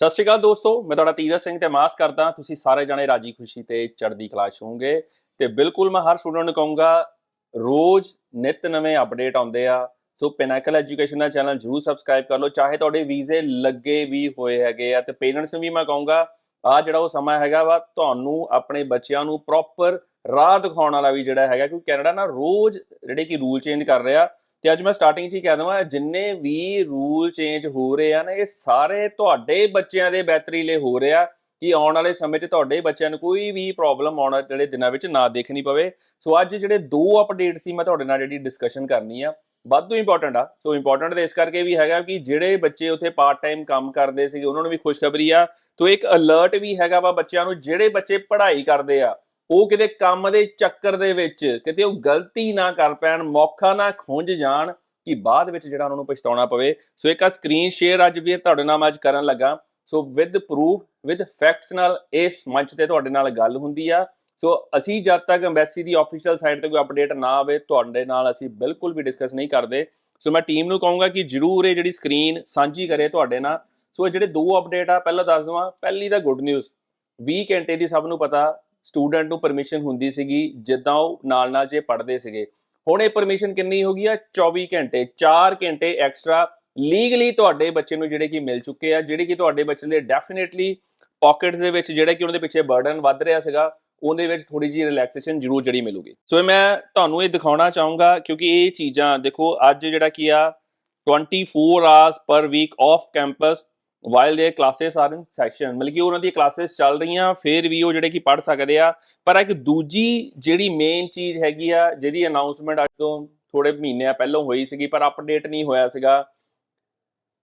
ਸਤਿ ਸ਼੍ਰੀ ਅਕਾਲ ਦੋਸਤੋ, ਮੈਂ ਤੁਹਾਡਾ ਤੀਰਥ ਸਿੰਘ ਤੇ ਮਾਸ ਕਰਦਾ। ਤੁਸੀਂ ਸਾਰੇ ਜਾਣੇ ਰਾਜੀ ਖੁਸ਼ੀ ਤੇ ਚੜ੍ਹਦੀ ਕਲਾ ਚ ਹੋਵੋਗੇ। ਤੇ ਬਿਲਕੁਲ ਮੈਂ ਹਰ ਸਟੂਡੈਂਟ ਨੂੰ ਕਹੂੰਗਾ, ਰੋਜ਼ ਨਿਤ ਨਵੇਂ ਅਪਡੇਟ ਆਉਂਦੇ ਆ। ਸੋ ਪਿਨਾਕਲ ਐਜੂਕੇਸ਼ਨ ਦਾ ਚੈਨਲ ਜਰੂਰ ਸਬਸਕ੍ਰਾਈਬ ਕਰ ਲਓ। ਚਾਹੇ ਤੁਹਾਡੇ ਵੀਜ਼ੇ ਲੱਗੇ ਵੀ ਹੋਏ ਹੈਗੇ ਆ, ਤੇ ਪੇਰੈਂਟਸ ਨੂੰ ਵੀ ਮੈਂ ਕਹੂੰਗਾ ਆ ਜਿਹੜਾ ਉਹ ਸਮਾਂ ਹੈਗਾ ਵਾ, ਤੁਹਾਨੂੰ ਆਪਣੇ ਬੱਚਿਆਂ ਨੂੰ ਪ੍ਰੋਪਰ ਰਾਹ ਦਿਖਾਉਣ ਵਾਲਾ ਵੀ ਜਿਹੜਾ ਹੈਗਾ, ਕਿਉਂਕਿ ਕੈਨੇਡਾ ਨਾ ਰੋਜ਼ ਜਿਹੜੇ ਕਿ ਰੂਲ ਚੇਂਜ ਕਰ ਰਿਹਾ। ਤੇ ਅੱਜ ਮੈਂ ਸਟਾਰਟਿੰਗ 'ਚ ਹੀ ਕਹਿ ਦਵਾਂ, ਜਿੰਨੇ ਵੀ ਰੂਲ ਚੇਂਜ ਹੋ ਰਹੇ ਆ ਨਾ, ਇਹ ਸਾਰੇ ਤੁਹਾਡੇ ਬੱਚਿਆਂ ਦੇ ਬਿਹਤਰੀ ਲਈ ਹੋ ਰਿਹਾ ਕਿ ਆਉਣ ਵਾਲੇ ਸਮੇਂ 'ਚ ਤੁਹਾਡੇ ਬੱਚਿਆਂ ਨੂੰ ਕੋਈ ਵੀ ਪ੍ਰੋਬਲਮ ਆਉਣ ਵਾਲੇ ਜਿਹੜੇ ਦਿਨਾਂ ਵਿੱਚ ਨਾ ਦੇਖਣੀ ਪਵੇ। ਸੋ ਅੱਜ ਜਿਹੜੇ ਦੋ ਅਪਡੇਟ ਸੀ ਮੈਂ ਤੁਹਾਡੇ ਨਾਲ ਜਿਹੜੀ ਡਿਸਕਸ਼ਨ ਕਰਨੀ ਆ, ਵਾਧੂ ਇੰਪੋਰਟੈਂਟ ਆ। ਸੋ ਇੰਪੋਰਟੈਂਟ ਤੇ ਇਸ ਕਰਕੇ ਵੀ ਹੈਗਾ ਕਿ ਜਿਹੜੇ ਬੱਚੇ ਉੱਥੇ ਪਾਰਟ ਟਾਈਮ ਕੰਮ ਕਰਦੇ ਸੀਗੇ, ਉਹਨਾਂ ਨੂੰ ਵੀ ਖੁਸ਼ਖਬਰੀ ਆ। ਤੋਂ ਇੱਕ ਅਲਰਟ ਵੀ ਹੈਗਾ ਵਾ ਬੱਚਿਆਂ ਨੂੰ, ਜਿਹੜੇ ਬੱਚੇ ਪੜ੍ਹਾਈ ਕਰਦੇ ਆ ਉਹ ਕਿਤੇ ਕੰਮ ਦੇ ਚੱਕਰ ਦੇ ਵਿੱਚ ਕਿਤੇ ਉਹ ਗਲਤੀ ਨਾ ਕਰ ਪੈਣ, ਮੌਕਾ ਨਾ ਖੁੰਝ ਜਾਣ ਕਿ ਬਾਅਦ ਵਿੱਚ ਜਿਹੜਾ ਉਹਨਾਂ ਨੂੰ ਪਛਤਾਉਣਾ ਪਵੇ। ਸੋ ਇੱਕ ਆ ਸਕਰੀਨ ਸ਼ੇਅਰ ਅੱਜ ਵੀ ਤੁਹਾਡੇ ਨਾਲ ਮੈਂ ਅੱਜ ਕਰਨ ਲੱਗਾ। So with proof with facts ਨਾਲ ਇਸ ਮੰਚ ਤੇ ਤੁਹਾਡੇ ਨਾਲ ਗੱਲ ਹੁੰਦੀ ਆ। ਸੋ ਅਸੀਂ ਜਦ ਤੱਕ ਐਮਬੈਸੀ ਦੀ ਅਫੀਸ਼ੀਅਲ ਸਾਈਟ ਤੇ ਕੋਈ ਅਪਡੇਟ ਨਾ ਆਵੇ, ਤੁਹਾਡੇ ਨਾਲ ਅਸੀਂ ਬਿਲਕੁਲ ਵੀ ਡਿਸਕਸ ਨਹੀਂ ਕਰਦੇ। ਸੋ ਮੈਂ ਟੀਮ ਨੂੰ ਕਹੂੰਗਾ ਕਿ ਜਰੂਰ ਇਹ ਜਿਹੜੀ ਸਕਰੀਨ ਸਾਂਝੀ ਕਰੇ ਤੁਹਾਡੇ ਨਾਲ। ਸੋ ਇਹ ਜਿਹੜੇ ਦੋ ਅਪਡੇਟ ਆ, ਪਹਿਲਾਂ ਦੱਸ ਦਵਾਂ। ਪਹਿਲੀ ਦਾ ਗੁੱਡ ਨਿਊਜ਼ 20 ਘੰਟੇ ਦੀ ਸਭ ਨੂੰ ਪਤਾ ਸਟੂਡੈਂਟ ਨੂੰ ਪਰਮਿਸ਼ਨ ਹੁੰਦੀ ਸੀਗੀ, ਜਿੱਦਾਂ ਉਹ ਨਾਲ ਨਾਲ ਜੇ ਪੜ੍ਹਦੇ ਸੀਗੇ। ਹੁਣ ਇਹ ਪਰਮਿਸ਼ਨ ਕਿੰਨੀ ਹੋ ਗਈ ਆ? 24 ਘੰਟੇ 4 ਘੰਟੇ ਐਕਸਟਰਾ ਲੀਗਲੀ ਤੁਹਾਡੇ ਬੱਚੇ ਨੂੰ ਜਿਹੜੇ ਕਿ ਮਿਲ ਚੁੱਕੇ ਆ, ਜਿਹੜੇ ਕਿ ਤੁਹਾਡੇ ਬੱਚੇ ਦੇ ਡੈਫੀਨਿਟਲੀ ਪਾਕਟਸ ਦੇ ਵਿੱਚ ਜਿਹੜਾ ਕਿ ਉਹਨਾਂ ਦੇ ਪਿੱਛੇ ਬਰਡਨ ਵੱਧ ਰਿਹਾ ਸੀਗਾ, ਉਹਦੇ ਵਿੱਚ ਥੋੜੀ ਜਿਹੀ ਰਿਲੈਕਸੇਸ਼ਨ ਜ਼ਰੂਰ ਜਿਹੜੀ ਮਿਲੂਗੀ। ਸੋ ਇਹ ਮੈਂ ਤੁਹਾਨੂੰ ਇਹ ਦਿਖਾਉਣਾ ਚਾਹੂੰਗਾ, ਕਿਉਂਕਿ ਇਹ ਚੀਜ਼ਾਂ ਦੇਖੋ, ਅੱਜ ਜਿਹੜਾ ਕੀ ਆ 24 hours per week of campus while the classes are in session ਮਤਲਬ ਕਿ ਉਹਨਾਂ ਦੀ ਕਲਾसेस ਚੱਲ ਰਹੀਆਂ, ਫੇਰ ਵੀ ਉਹ ਜਿਹੜੇ ਕਿ ਪੜ ਸਕਦੇ ਆ। ਪਰ ਇੱਕ ਦੂਜੀ ਜਿਹੜੀ ਮੇਨ ਚੀਜ਼ ਹੈਗੀ ਆ, ਜਿਹਦੀ ਅਨਾਉਂਸਮੈਂਟ ਅੱਜ ਤੋਂ ਥੋੜੇ ਮਹੀਨਿਆਂ ਪਹਿਲਾਂ ਹੋਈ ਸੀਗੀ, ਪਰ ਅਪਡੇਟ ਨਹੀਂ ਹੋਇਆ ਸੀਗਾ।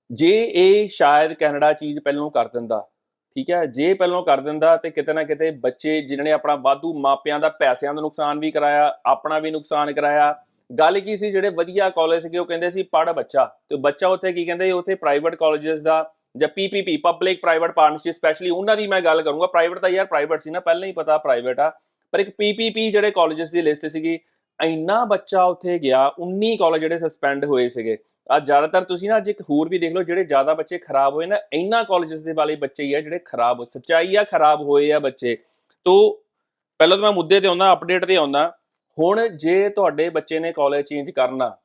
ਜੇ ਇਹ ਸ਼ਾਇਦ ਕੈਨੇਡਾ ਚੀਜ਼ ਪਹਿਲਾਂ ਕਰ ਦਿੰਦਾ, ਠੀਕ ਹੈ? ਜੇ ਪਹਿਲਾਂ ਕਰ ਦਿੰਦਾ ਤੇ ਕਿਤੇ ਨਾ ਕਿਤੇ ਬੱਚੇ ਜਿਨ੍ਹਾਂ ਨੇ ਆਪਣਾ ਬਾਧੂ ਮਾਪਿਆਂ ਦਾ ਪੈਸਿਆਂ ਦਾ ਨੁਕਸਾਨ ਵੀ ਕਰਾਇਆ, ਆਪਣਾ ਵੀ ਨੁਕਸਾਨ ਕਰਾਇਆ। ਗੱਲ ਕੀ ਸੀ, ਜਿਹੜੇ ਵਧੀਆ ਕਾਲਜ ਸੀਗੇ, ਉਹ ਕਹਿੰਦੇ ਸੀ ਪੜ ਬੱਚਾ। ਤੇ ਬੱਚਾ ਉੱਥੇ ਕੀ ਕਹਿੰਦੇ, ਉੱਥੇ ਪ੍ਰਾਈਵੇਟ ਕਾਲਜਸ ਦਾ ਜਾਂ PPP public private partnership specially ਉਹਨਾਂ ਦੀ ਮੈਂ ਗੱਲ ਕਰੂੰਗਾ। ਪ੍ਰਾਈਵੇਟ ਤਾਂ ਯਾਰ ਪ੍ਰਾਈਵੇਟ ਸੀ ਨਾ, ਪਹਿਲਾਂ ਹੀ ਪਤਾ ਪ੍ਰਾਈਵੇਟ ਆ। ਪਰ ਇੱਕ ਪੀਪੀਪੀ ਜਿਹੜੇ ਕਾਲਜਸ ਦੀ ਲਿਸਟ ਸੀਗੀ, ਇੰਨਾ ਬੱਚਾ ਉੱਥੇ ਗਿਆ 19 ਕਾਲਜ ਜਿਹੜੇ ਸਸਪੈਂਡ ਹੋਏ ਸੀਗੇ। ਆ ਜ਼ਿਆਦਾਤਰ ਤੁਸੀਂ ਨਾ ਅੱਜ ਇੱਕ ਹੋਰ ਵੀ ਦੇਖ ਲਓ, ਜਿਹੜੇ ਜ਼ਿਆਦਾ ਬੱਚੇ ਖਰਾਬ ਹੋਏ ਨਾ, ਇੰਨਾ ਕਾਲਜਸ ਦੇ ਵਾਲੇ ਬੱਚੇ ਹੀ ਆ ਜਿਹੜੇ ਖਰਾਬ, ਸੱਚਾਈ ਆ ਖਰਾਬ ਹੋਏ ਆ ਬੱਚੇ। ਤੋਂ ਪਹਿਲਾਂ ਤਾਂ ਮੈਂ ਮੁੱਦੇ ਤੇ ਆਉਂਦਾ ਅਪਡੇਟ ਤੇ ਆਉਂਦਾ। ਹੁਣ ਜੇ ਤੁਹਾਡੇ ਬੱਚੇ ਨੇ ਕਾਲਜ ਚੇਂਜ ਕਰਨਾ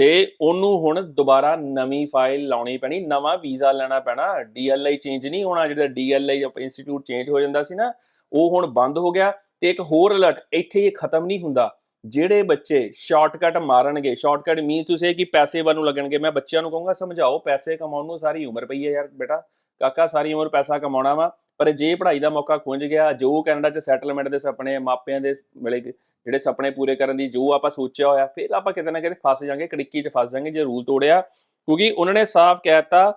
ਤੇ ਉਹਨੂੰ ਹੁਣ ਦੁਬਾਰਾ ਨਵੀਂ ਫਾਈਲ ਲਾਉਣੀ ਪੈਣੀ, ਨਵਾਂ ਵੀਜ਼ਾ ਲੈਣਾ ਪੈਣਾ। ਡੀਐਲਆਈ ਚੇਂਜ ਨਹੀਂ ਹੋਣਾ, ਜਿਹੜਾ ਡੀਐਲਆਈ ਇੰਸਟੀਚਿਊਟ ਚੇਂਜ ਹੋ ਜਾਂਦਾ ਸੀ ਨਾ, ਉਹ ਹੁਣ ਬੰਦ ਹੋ ਗਿਆ ਤੇ ਇੱਕ ਹੋਰ ਅਲਰਟ ਇੱਥੇ ਇਹ ਖਤਮ ਨਹੀਂ ਹੁੰਦਾ। ਜਿਹੜੇ ਬੱਚੇ ਸ਼ਾਰਟਕਟ ਮਾਰਨਗੇ ਸ਼ਾਰਟਕਟ ਮੀਨਸ ਤੁਸੀਂ ਕਿ ਪੈਸੇ ਵੱਲ ਨੂੰ ਲੱਗਣਗੇ। ਮੈਂ ਬੱਚਿਆਂ ਨੂੰ ਕਹੂੰਗਾ, ਸਮਝਾਓ, ਪੈਸੇ ਕਮਾਉਣ ਨੂੰ ਸਾਰੀ ਉਮਰ ਪਈ ਹੈ ਯਾਰ ਬੇਟਾ। ਕਾਕਾ, ਸਾਰੀ ਉਮਰ ਪੈਸਾ ਕਮਾਉਣਾ ਵਾ, ਪਰ ਜੇ ਪੜ੍ਹਾਈ ਦਾ ਮੌਕਾ ਖੁੰਝ ਗਿਆ, ਜੋ ਕੈਨੇਡਾ 'ਚ ਸੈਟਲਮੈਂਟ ਦੇ ਸੁਪਨੇ ਮਾਪਿਆਂ ਦੇ ਮਿਲੇ ਜਿਹੜੇ ਸੁਪਨੇ ਪੂਰੇ ਕਰਨ ਦੀ, ਜੋ ਆਪਾਂ ਸੋਚਿਆ ਹੋਇਆ, ਫਿਰ ਆਪਾਂ ਕਿਤੇ ਨਾ ਕਿਤੇ ਫਸ ਜਾਾਂਗੇ, ਕੜਿੱਕੀ 'ਚ ਫਸ ਜਾਾਂਗੇ, ਜੇ ਰੂਲ ਤੋੜਿਆ, ਕਿਉਂਕਿ ਉਹਨਾਂ ਨੇ ਸਾਫ਼ ਕਹਿਤਾ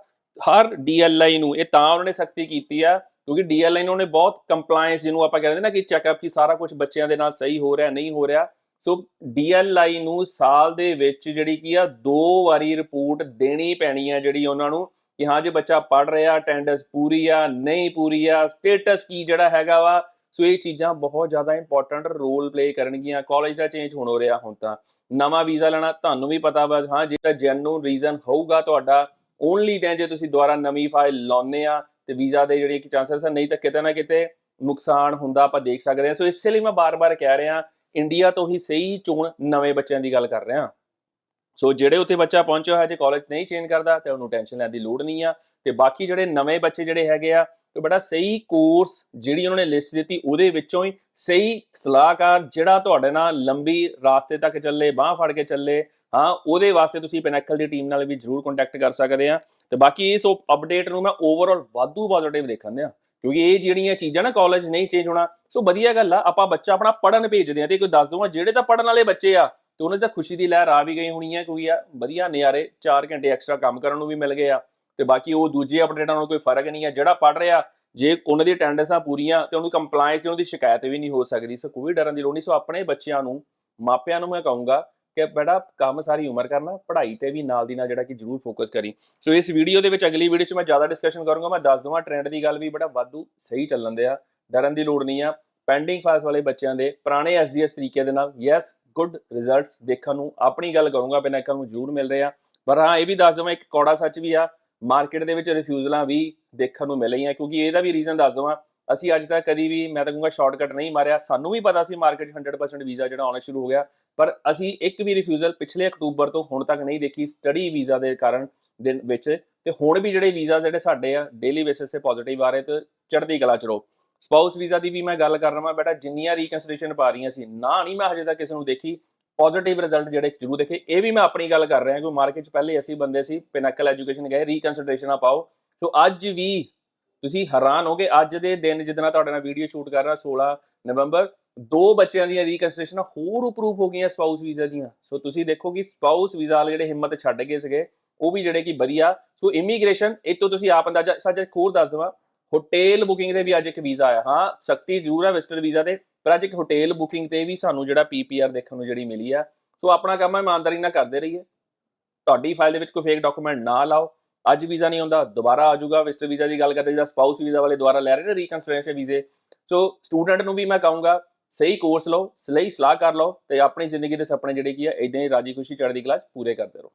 ਹਰ ਡੀਐਲਆਈ ਨੂੰ, ਇਹ ਤਾਂ ਉਹਨਾਂ ਨੇ ਸਖਤੀ ਕੀਤੀ ਆ, ਕਿਉਂਕਿ ਡੀਐਲਆਈ ਨੂੰ ਉਹਨੇ ਬਹੁਤ ਕੰਪਲਾਈਂਸ ਜਿਹਨੂੰ ਆਪਾਂ ਕਹਿੰਦੇ ਨਾ ਕਿ ਚੈੱਕਅਪ ਕੀ ਸਾਰਾ ਕੁਝ ਬੱਚਿਆਂ ਦੇ ਨਾਲ ਸਹੀ ਹੋ ਰਿਹਾ, ਨਹੀਂ ਹੋ ਰਿਹਾ, ਸੋ ਡੀਐਲਆਈ ਨੂੰ ਸਾਲ ਦੇ ਵਿੱਚ ਜਿਹੜੀ ਕੀ ਆ, ਦੋ ਵਾਰੀ ਰਿਪੋਰਟ ਦੇਣੀ ਪੈਣੀ ਆ ਜਿਹੜੀ ਉਹਨਾਂ ਨੂੰ ਕਿ ਹਾਂ ਜੇ ਬੱਚਾ ਪੜ ਰਿਹਾ ਅਟੈਂਡੈਂਸ ਪੂਰੀ ਆ, ਨਹੀਂ ਪੂਰੀ ਆ ਸਟੇਟਸ ਕੀ ਜਿਹੜਾ ਹੈਗਾ ਵਾ, ਸੋ ਇਹ ਚੀਜ਼ਾਂ ਬਹੁਤ ਜ਼ਿਆਦਾ ਇੰਪੋਰਟੈਂਟ ਰੋਲ ਪਲੇ ਕਰਨਗੀਆਂ ਕਾਲਜ ਦਾ ਚੇਂਜ ਹੋਣ ਹੋ ਰਿਹਾ ਹੁਣ ਤਾਂ। ਨਵਾਂ ਵੀਜ਼ਾ ਲੈਣਾ, ਤੁਹਾਨੂੰ ਵੀ ਪਤਾ ਵਾ ਹਾਂ, ਜਿਹੜਾ ਜੈਨੂਨ ਰੀਜ਼ਨ ਹੋਊਗਾ ਤੁਹਾਡਾ ਓਨਲੀ ਦੈਨ ਜੇ ਤੁਸੀਂ ਦੁਬਾਰਾ ਨਵੀਂ ਫਾਈਲ ਲਾਉਨੇ ਆ, ਤੇ ਵੀਜ਼ਾ ਦੇ ਜਿਹੜੇ ਕਿ ਚਾਂਸਸ ਨਹੀਂ ਤਾਂ ਕਿਤੇ ਨਾ ਕਿਤੇ ਨੁਕਸਾਨ ਹੁੰਦਾ, ਆਪਾਂ ਦੇਖ ਸਕਦੇ ਹਾਂ ਸੋ ਇਸੇ ਲਈ ਮੈਂ ਬਾਰ-ਬਾਰ ਕਹਿ ਰਿਹਾ ਇੰਡੀਆ ਤੋਂ ਹੀ ਸਹੀ ਚੋਣ ਨਵੇਂ ਬੱਚਿਆਂ ਦੀ ਗੱਲ ਕਰ ਰਿਹਾ। ਸੋ ਜਿਹੜੇ ਉੱਥੇ ਬੱਚਾ ਪਹੁੰਚਿਆ ਹੋਇਆ ਜੇ ਕਾਲਜ ਨਹੀਂ ਚੇਂਜ ਕਰਦਾ ਤੇ ਉਹਨੂੰ ਟੈਨਸ਼ਨ ਲੈਣ ਦੀ ਲੋੜ ਨਹੀਂ ਆ। ਤੇ ਬਾਕੀ ਜਿਹੜੇ ਨਵੇਂ ਬੱਚੇ ਜਿਹੜੇ ਹੈਗੇ ਆ ਤੇ ਬੜਾ ਸਹੀ ਕੋਰਸ ਜਿਹੜੀ ਉਹਨਾਂ ਨੇ ਲਿਸਟ ਦਿੱਤੀ ਉਹਦੇ ਵਿੱਚੋਂ ਹੀ ਸਹੀ ਸਲਾਹਕਾਰ ਜਿਹੜਾ ਤੁਹਾਡੇ ਨਾਲ ਲੰਬੀ ਰਾਸਤੇ ਤੱਕ ਚੱਲੇ, ਬਾਹ ਫੜ ਕੇ ਚੱਲੇ, ਹਾਂ, ਉਹਦੇ ਵਾਸਤੇ ਤੁਸੀਂ ਪੈਨੈਕਲ ਦੀ ਟੀਮ ਨਾਲ ਵੀ ਜਰੂਰ ਕੰਟੈਕਟ ਕਰ ਸਕਦੇ ਆ। ਤੇ ਬਾਕੀ ਇਸ ਅਪਡੇਟ ਨੂੰ ਮੈਂ ਓਵਰਆਲ ਵਾਧੂ ਪੋਜ਼ਿਟਿਵ ਦੇਖਣ ਦਿਆਂ, ਕਿਉਂਕਿ ਇਹ ਜਿਹੜੀਆਂ ਚੀਜ਼ਾਂ ਨਾ ਕਾਲਜ ਨਹੀਂ ਚੇਂਜ ਹੋਣਾ, ਸੋ ਵਧੀਆ ਗੱਲ ਆ, ਆਪਾਂ ਬੱਚਾ ਆਪਣਾ ਪੜਨ ਭੇਜਦੇ ਆ ਤੇ ਕੋਈ ਦੱਸ ਦਊਗਾ, ਜਿਹੜੇ ਤਾਂ ਪੜਨ ਵਾਲੇ ਬੱਚੇ ਆ ਤੇ ਉਹਨਾਂ ਦੀ ਤਾਂ ਖੁਸ਼ੀ ਦੀ ਲਹਿਰ ਆ ਵੀ ਗਈ ਹੋਣੀ ਹੈ ਕਿਉਂਕਿ ਆ ਵਧੀਆ ਨਿਆਰੇ 4 ਘੰਟੇ ਐਕਸਟਰਾ ਕੰਮ ਕਰਨ ਨੂੰ ਵੀ ਮਿਲ ਗਏ ਆ। ਤੇ ਬਾਕੀ ਉਹ ਦੂਜੇ ਅਪਡੇਟਾਂ ਨਾਲ ਕੋਈ ਫ਼ਰਕ ਨਹੀਂ ਹੈ ਜਿਹੜਾ ਪੜ ਰਿਹਾ, ਜੇ ਉਹਨਾਂ ਦੀ ਅਟੈਂਡੈਂਸਾਂ ਪੂਰੀਆਂ ਤੇ ਉਹਨੂੰ ਕੰਪਲਾਈਂਸ ਤੇ ਉਹਦੀ ਸ਼ਿਕਾਇਤ ਵੀ ਨਹੀਂ ਹੋ ਸਕਦੀ। ਸੋ ਕੋਈ ਡਰਨ ਦੀ ਲੋੜ ਨਹੀਂ। ਸੋ ਆਪਣੇ ਬੱਚਿਆਂ ਨੂੰ, ਮਾਪਿਆਂ ਨੂੰ ਮੈਂ ਕਹੂੰਗਾ ਕਿ ਬੇਟਾ ਕੰਮ ਸਾਰੀ ਉਮਰ ਕਰਨਾ, ਪੜ੍ਹਾਈ ਤੇ ਵੀ ਨਾਲ ਦੀ ਨਾਲ ਜਿਹੜਾ ਕਿ ਜਰੂਰ ਫੋਕਸ ਕਰੀ। ਸੋ ਇਸ ਵੀਡੀਓ ਦੇ ਵਿੱਚ ਅਗਲੀ ਵੀਡੀਓ 'ਚ ਮੈਂ ਜ਼ਿਆਦਾ ਡਿਸਕਸ਼ਨ ਕਰੂੰਗਾ। ਮੈਂ ਦੱਸ ਦਵਾਂ ਟ੍ਰੈਂਡ ਦੀ ਗੱਲ ਵੀ ਬੜਾ ਵਾਧੂ ਸਹੀ ਚੱਲਣ ਦੇ ਆ ਡਰਨ ਦੀ ਲੋੜ ਨਹੀਂ ਆ। ਪੈਂਡਿੰਗ ਫਾਈਲਸ ਵਾਲੇ ਬੱਚਿਆਂ ਦੇ, ਪੁਰਾਣੇ ਐਸਡੀਐਸ ਤਰੀਕੇ ਦੇ ਨਾਲ ਯੈਸ ਗੁੱਡ ਰਿਜ਼ਲਟਸ ਦੇਖਣ ਨੂੰ, ਆਪਣੀ ਗੱਲ ਕਰੂੰਗਾ ਬਿਨਾਂ ਇੱਕ ਨੂੰ ਜ਼ਰੂਰ ਮਿਲ ਰਿਹਾ। ਪਰ ਹਾਂ, ਇਹ ਵੀ ਦੱਸ ਦਵਾਂ, ਇੱਕ ਕੌੜਾ ਸੱਚ ਵੀ ਆ ਮਾਰਕੀਟ ਦੇ ਵਿੱਚ ਰਿਫਿਊਜ਼ਲਾਂ ਵੀ ਦੇਖਣ ਨੂੰ ਮਿਲ ਰਹੀਆਂ ਕਿਉਂਕਿ ਇਹਦਾ ਵੀ ਰੀਜ਼ਨ ਦੱਸ ਦਵਾਂ, ਅਸੀਂ ਅੱਜ ਤੱਕ ਕਦੀ ਵੀ, ਮੈਂ ਤਾਂ ਕਹੂੰਗਾ ਸ਼ਾਰਟਕਟ ਨਹੀਂ ਮਾਰਿਆ, ਸਾਨੂੰ ਵੀ ਪਤਾ ਸੀ ਮਾਰਕੀਟ 'ਚ 100% ਵੀਜ਼ਾ ਜਿਹੜਾ ਆਉਣਾ ਸ਼ੁਰੂ ਹੋ ਗਿਆ, ਪਰ ਅਸੀਂ ਇੱਕ ਵੀ ਰਿਫਿਊਜ਼ਲ ਪਿਛਲੇ ਅਕਤੂਬਰ ਤੋਂ ਹੁਣ ਤੱਕ ਨਹੀਂ ਦੇਖੀ ਸਟੱਡੀ ਵੀਜ਼ਾ ਦੇ ਕਾਰਨ ਦੇ ਵਿੱਚ, ਤੇ ਹੁਣ ਵੀ ਜਿਹੜੇ ਵੀਜ਼ਾ ਜਿਹੜੇ ਸਾਡੇ ਆ ਡੇਲੀ ਬੇਸਿਸ ਤੇ ਪੋਜ਼ਿਟਿਵ ਆ ਰਹੇ, ਤੇ ਚੜ੍ਹਦੀ ਕਲਾ ਚ ਰਹੋ। ਸਪਾਊਸ ਵੀਜ਼ਾ ਦੀ ਵੀ ਮੈਂ ਗੱਲ ਕਰ ਰਹਾ, ਬੇਟਾ ਜਿੰਨੀਆਂ ਰੀਕਨਸੀਡਰੇਸ਼ਨ ਪਾ ਰਹੀਆਂ ਸੀ, ਨਾ ਨਹੀਂ ਮੈਂ ਹਜੇ ਤੱਕ ਕਿਸੇ ਨੂੰ ਦੇਖੀ ਪੋਜ਼ਿਟਿਵ ਰਿਜ਼ਲਟ ਜਿਹੜੇ ਜ਼ਰੂਰ ਦੇਖੇ, ਇਹ ਵੀ ਮੈਂ ਆਪਣੀ ਗੱਲ ਕਰ ਰਿਹਾ ਕਿ ਮਾਰਕੀਟ 'ਚ ਪਹਿਲੇ ਅਸੀਂ ਬੰਦੇ ਸੀ ਪਿਨਕਲ ਐਜੂਕੇਸ਼ਨ ਗਏ ਰੀਕਨਸੀਡਰੇਸ਼ਨਾਂ ਪਾਓ। ਸੋ ਅੱਜ ਵੀ ਤੁਸੀਂ ਹੈਰਾਨ ਹੋਗੇ, ਅੱਜ ਦੇ ਦਿਨ ਜਿੱਦਣਾ ਤੁਹਾਡੇ ਨਾਲ ਵੀਡੀਓ ਸ਼ੂਟ ਕਰ ਰਿਹਾ 16 ਨਵੰਬਰ, ਦੋ ਬੱਚਿਆਂ ਦੀਆਂ ਰੀਕਨਸੀਡਰੇਸ਼ਨਾਂ ਹੋਰ ਅਪਰੂਵ ਹੋ ਗਈਆਂ ਸਪਾਊਸ ਵੀਜ਼ਾ ਦੀਆਂ। ਸੋ ਤੁਸੀਂ ਦੇਖੋ ਕਿ ਸਪਾਊਸ ਵੀਜ਼ਾ ਵਾਲੇ ਜਿਹੜੇ ਹਿੰਮਤ ਛੱਡ ਗਏ ਸੀਗੇ, ਉਹ ਵੀ ਜਿਹੜੇ ਕਿ ਵਧੀਆ। ਸੋ ਇਮੀਗ੍ਰੇਸ਼ਨ ਇਹ ਤੋਂ ਤੁਸੀਂ ਆਪ ਅੰਦਾਜ਼ਾ ਸਾਜਾ ਇੱਕ ਹੋਰ ਦੱਸ ਦਵਾਂ ਹੋਟੇਲ ਬੁਕਿੰਗ 'ਤੇ ਵੀ ਅੱਜ ਇੱਕ ਵੀਜ਼ਾ ਆਇਆ। ਹਾਂ ਸਖਤੀ ਜ਼ਰੂਰ ਹੈ ਵੈਸਟਰ ਵੀਜ਼ਾ ਤੇ, ਪਰ ਅੱਜ ਇੱਕ ਹੋਟੇਲ ਬੁਕਿੰਗ ਤੇ ਵੀ ਸਾਨੂੰ ਜਿਹੜਾ ਪੀਪੀਆਰ ਦੇਖਣ ਨੂੰ ਜਿਹੜੀ ਮਿਲੀ ਆ। ਸੋ ਆਪਣਾ ਕੰਮ ਇਮਾਨਦਾਰੀ ਨਾਲ ਕਰਦੇ ਰਹੀਏ। ਤੁਹਾਡੀ ਫਾਈਲ ਦੇ ਵਿੱਚ ਕੋਈ ਫੇਕ ਡਾਕੂਮੈਂਟ ਨਾ ਲਾਓ। ਅੱਜ ਵੀਜ਼ਾ ਨਹੀਂ ਆਉਂਦਾ, ਦੁਬਾਰਾ ਆ ਜਾਊਗਾ। ਵਿਜ਼ਟਰ ਵੀਜ਼ਾ ਦੀ ਗੱਲ ਕਰਦੇ ਜਿਹੜਾ ਸਪਾਊਸ ਵੀਜ਼ਾ ਵਾਲੇ ਦੁਬਾਰਾ ਲੈ ਰਹੇ ਨੇ ਰੀਕਨਸਟ੍ਰਕਸ਼ਨ ਵੀਜ਼ੇ ਸੋ ਸਟੂਡੈਂਟ ਨੂੰ ਵੀ ਮੈਂ ਕਹੂੰਗਾ, ਸਹੀ ਕੋਰਸ ਲਓ, ਸਹੀ ਸਲਾਹ ਕਰ ਲਓ ਤੇ ਆਪਣੀ ਜ਼ਿੰਦਗੀ ਦੇ ਸੁਪਨੇ ਜਿਹੜੇ ਕੀ ਆ ਇਦਾਂ ਹੀ ਰਾਜੀ ਖੁਸ਼ੀ ਚੜ੍ਹਦੀ ਕਲਾਸ ਪੂਰੇ ਕਰਦੇ ਰਹੋ।